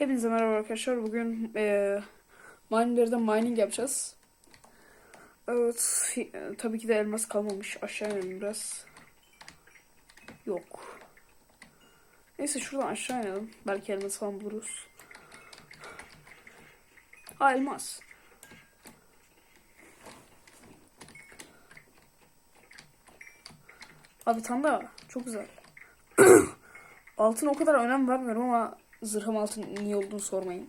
Hepinize merhaba arkadaşlar. Bugün eee mineler'da mining yapacağız. Evet, e, tabii ki de elmas kalmamış. Aşağı inelim biraz. Yok. Neyse şuradan aşağı inelim. Belki elmas falan buluruz. Ha elmas. Abi tane daha. Çok güzel. Altın o kadar önem vermiyorum ama zırhım altın niye olduğunu sormayın.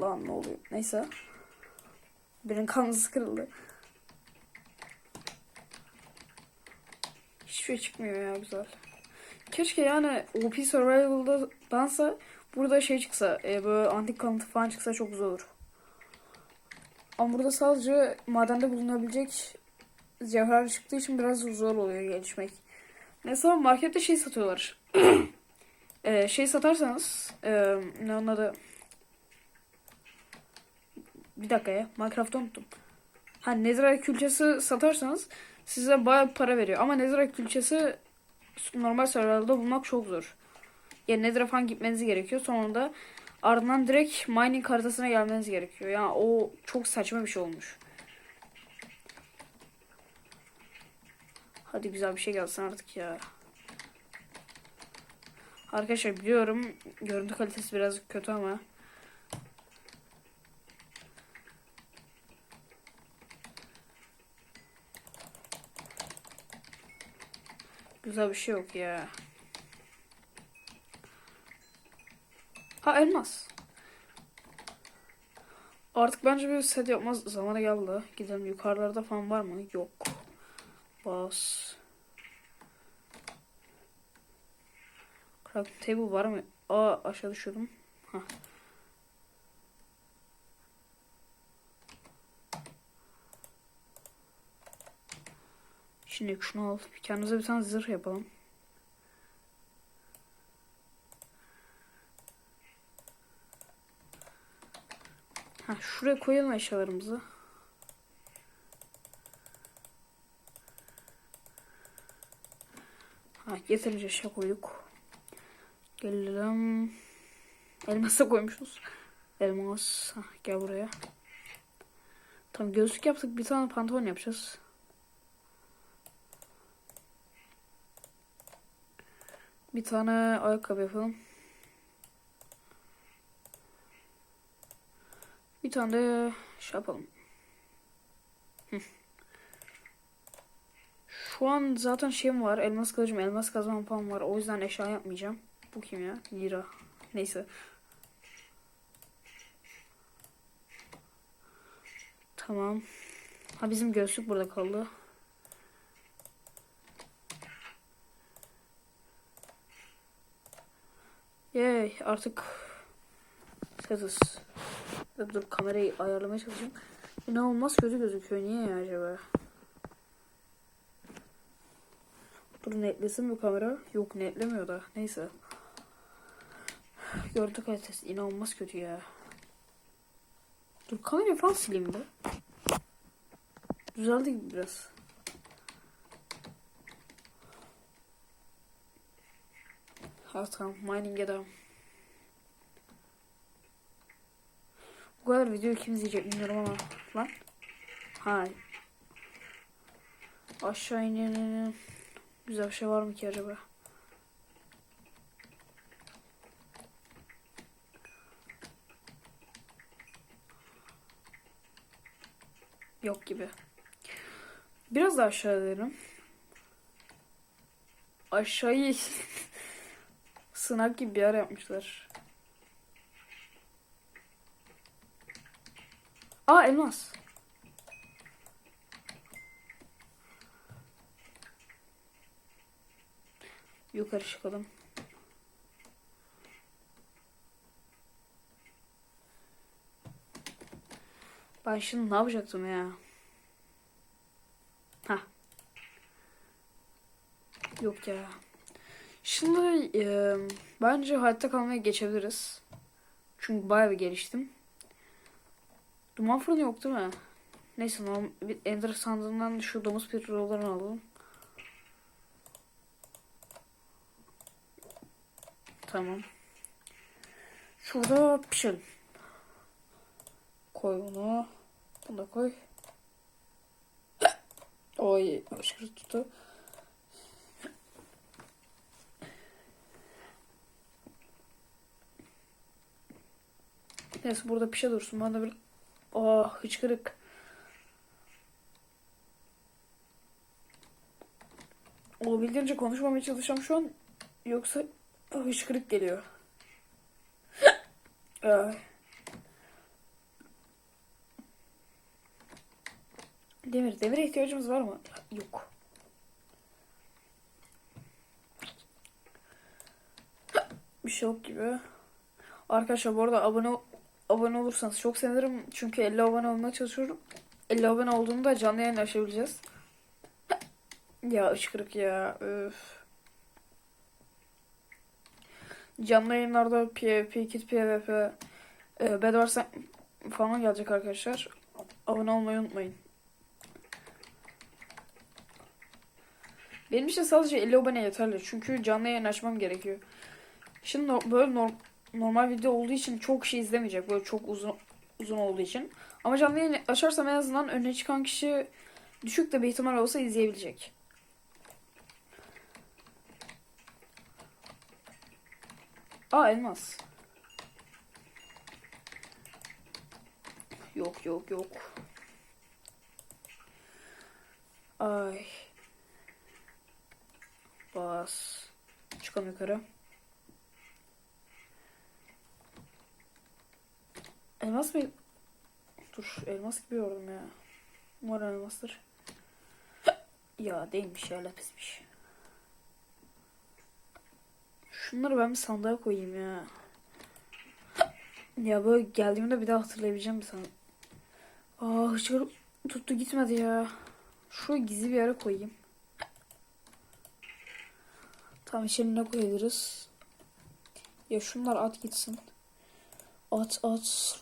Lan ne oluyor? Neyse. Benim kanlısı kırıldı. Hiçbir şey çıkmıyor ya güzel. Keşke yani OP Survival'da dansa burada şey çıksa, e, böyle antik kalıntı falan çıksa çok güzel olur. Ama burada sadece madende bulunabilecek cevher çıktığı için biraz zor oluyor gelişmek. Mesela markette şey satıyorlar. Ee, şey satarsanız ee, ne onun adı bir dakika ya Minecraft'ı unuttum. Ha Netherite külçesi satarsanız size bayağı para veriyor. Ama Netherite külçesi normal serverlarda bulmak çok zor. Yani Nether'a falan gitmeniz gerekiyor. Sonunda ardından direkt mining haritasına gelmeniz gerekiyor. Yani o çok saçma bir şey olmuş. Hadi güzel bir şey gelsin artık ya. Arkadaşlar biliyorum görüntü kalitesi biraz kötü ama güzel bir şey yok ya. Ha elmas. Artık bence bir set yapmaz zamanı geldi. Gidelim yukarılarda falan var mı? Yok. Bas. Crafting table var mı? Aa aşağı düşüyordum. Hah. Şimdi şunu al. Kendimize bir tane zırh yapalım. Ha şuraya koyalım eşyalarımızı. Ha yeterince eşya koyduk. Gelelim. Elmasa koymuşuz. Elmas. Hah, gel buraya. Tamam gözlük yaptık. Bir tane pantolon yapacağız. Bir tane ayakkabı yapalım. Bir tane de şey yapalım. Şu an zaten şeyim var. Elmas kılıcım, elmas kazmam falan var. O yüzden eşya yapmayacağım. Bu kim ya? Lira. Neyse. Tamam. Ha bizim gözlük burada kaldı. Yay artık sesiz. Dur, dur kamerayı ayarlamaya çalışayım. İnanılmaz kötü gözüküyor. Niye ya acaba? Dur netlesin bu kamera. Yok netlemiyor da. Neyse. Görüntü kalitesi inanılmaz kötü ya. Dur kamerayı falan sileyim de. Düzeldi gibi biraz. Ha tamam mining'e devam. Bu kadar video kim izleyecek bilmiyorum ama. Lan. Ha. Aşağı inelim. Güzel bir şey var mı ki acaba? Yok gibi. Biraz daha aşağı inelim. Aşağıyı sınak gibi bir yer yapmışlar. Aa elmas. Yukarı çıkalım. Ben şimdi ne yapacaktım ya? Ha. Yok ya. Şimdi e, bence hayatta kalmaya geçebiliriz. Çünkü bayağı bir geliştim. Duman fırını yok değil mi? Neyse normal Ender sandığından şu domuz petrollerini alalım. Tamam. şurada pişirelim. Koy bunu. Bunu da koy. Oy aşırı tuttu. Neyse burada pişe dursun. Ben de bir... Oh hıçkırık. Olabildiğince konuşmamaya çalışacağım şu an. Yoksa hıçkırık geliyor. Ay. Demir. Demire ihtiyacımız var mı? Yok. Bir şey yok gibi. Arkadaşlar bu arada abone abone olursanız çok sevinirim. Çünkü 50 abone olmaya çalışıyorum. 50 abone olduğunda canlı yayın açabileceğiz. Ya ışkırık ya. Öf. Canlı yayınlarda PvP, Kit PvP, e, Bedwars falan gelecek arkadaşlar. Abone olmayı unutmayın. Benim için sadece 50 abone yeterli. Çünkü canlı yayın açmam gerekiyor. Şimdi no- böyle nor- normal video olduğu için çok kişi izlemeyecek. Böyle çok uzun uzun olduğu için. Ama canlı yayın açarsam en azından önüne çıkan kişi düşük de bir ihtimal olsa izleyebilecek. Aa elmas. Yok yok yok. Ay. Bas. Çıkalım yukarı. Elmas mı? Dur elmas gibi gördüm ya. Umarım elmastır. Ya değilmiş ya lapismiş. Şunları ben bir sandığa koyayım ya. Ya böyle geldiğimde bir daha hatırlayabileceğim bir sandık. Aa hıçkır tuttu gitmedi ya. Şuraya gizli bir yere koyayım. Tamam ne koyabiliriz? Ya şunlar at gitsin. At at.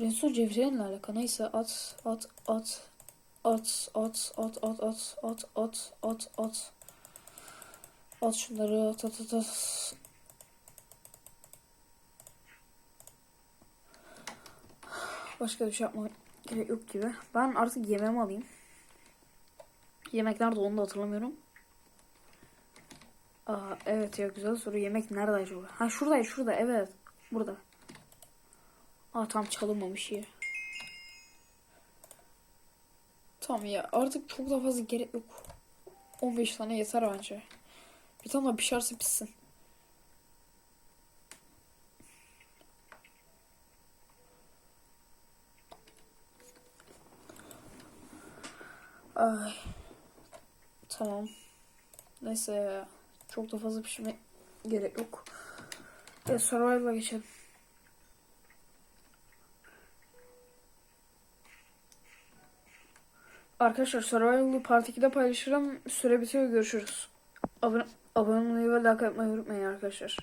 Renson cevherenle alakalı neyse at at at. At at at at at at at at at. At şunları at at at at. Başka bir şey yapma gerek yok gibi. Ben artık yemeğimi alayım. Yemek nerede onu da hatırlamıyorum. Aa, evet ya güzel soru. Yemek nerede acaba? Ha şuradaydı şurada evet. Burada. Aa tam çalınmamış yer. Tamam ya artık çok da fazla gerek yok. 15 tane yeter bence. Bir tane daha pişerse pişsin. Ay. Tamam. Neyse ya. Çok da fazla pişme gerek yok. E, Survival'a geçelim. Arkadaşlar Survival'ı Part 2'de paylaşırım. Süre bitiyor. Görüşürüz. Abone, abone olmayı ve like atmayı unutmayın arkadaşlar.